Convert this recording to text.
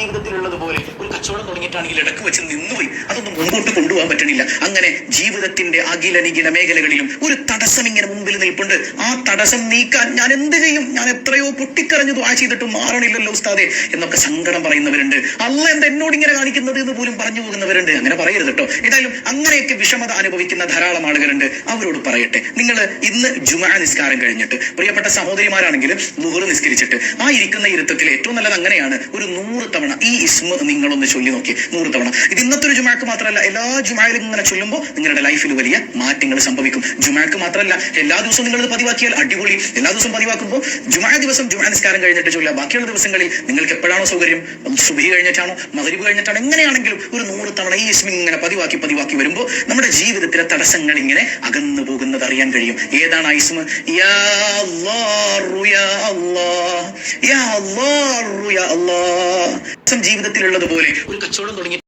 ജീവിതത്തിലുള്ളതുപോലെ ഒരു കച്ചവടം തുടങ്ങിയിട്ടാണെങ്കിൽ ഇടയ്ക്ക് വെച്ച് നിന്നുപോയി. അതൊന്നും മുൻപോട്ട് കൊണ്ടുപോകാൻ പറ്റണില്ല. അങ്ങനെ ജീവിതത്തിന്റെ അഖിലനിഖില മേഖലകളിലും ഒരു തടസ്സം ഇങ്ങനെ മുമ്പിൽ നിൽപ്പുണ്ട്. ആ തടസ്സം നീക്കാൻ ഞാൻ എന്ത് ചെയ്യും? ഞാൻ എത്രയോ പൊട്ടിക്കരഞ്ഞു ദ്വാ ചെയ്തിട്ടും മാറണില്ലല്ലോ ഉസ്താദെ എന്നൊക്കെ സങ്കടം പറയുന്നവരുണ്ട്. അല്ല എന്താ എന്നോട് ഇങ്ങനെ കാണിക്കുന്നത് എന്ന് പോലും പറഞ്ഞു പോകുന്നവരുണ്ട്. അങ്ങനെ പറയരുത് കേട്ടോ. ഏതായാലും അങ്ങനെയൊക്കെ വിഷമത അനുഭവിക്കുന്ന ധാരാളം ആളുകളുണ്ട്. അവരോട് പറയട്ടെ. നിങ്ങൾ ഇന്ന് ജുമാ നിസ്കാരം കഴിഞ്ഞിട്ട് പ്രിയപ്പെട്ട സഹോദരിമാരാണെങ്കിലും ലുഹർ നിസ്കരിച്ചിട്ട് ആ ഇരിക്കുന്ന ഇരുത്തത്തിൽ ഏറ്റവും നല്ലത് അങ്ങനെയാണ്. ഒരു നൂറ് തവണ ഈ ഇസ്മ നിങ്ങളൊന്ന് ചൊല്ലി നോക്കി നൂറ് തവണ. ഇത് ഇന്നത്തെ ഒരു ജുമാക്ക് മാത്രമല്ല എല്ലാ ജുമായിലും ഇങ്ങനെ ചൊല്ലുമ്പോൾ നിങ്ങളുടെ ലൈഫിൽ വലിയ മാറ്റങ്ങൾ സംഭവിക്കും. ജുമാക്ക് മാത്രമല്ല എല്ലാ ദിവസവും നിങ്ങൾ പതിവാക്കിയാൽ അടിപൊളി. എല്ലാ ദിവസവും പതിവാക്കുമ്പോൾ ജുമാ ദിവസം ജുമാ നിസ്കാരം കഴിഞ്ഞിട്ട് ചൊല്ലുക. ബാക്കിയുള്ള ദിവസങ്ങളിൽ നിങ്ങൾക്ക് എപ്പോഴാണോ സൗകര്യം? സുബി കഴിഞ്ഞിട്ടാണോ? മകരിവ് കഴിഞ്ഞിട്ടാണോ? എങ്ങനെയാണെങ്കിലും ഒരു നൂറ് തവണ ഈ ഇസ്മി ഇങ്ങനെ പതിവാക്കി പതിവാക്കി വരുമ്പോൾ നമ്മുടെ ജീവിതത്തിലെ തടസ്സങ്ങൾ ഇങ്ങനെ അകന്നു പോകുന്നത് അറിയാൻ കഴിയും. ഏതാണ് ആ യാ അല്ലാഹു യാ അല്ലാഹ് യാ അല്ലാഹു യാ അല്ലാഹ്. ജീവിതത്തിലുള്ളതുപോലെ ഒരു കച്ചവടം തുടങ്ങി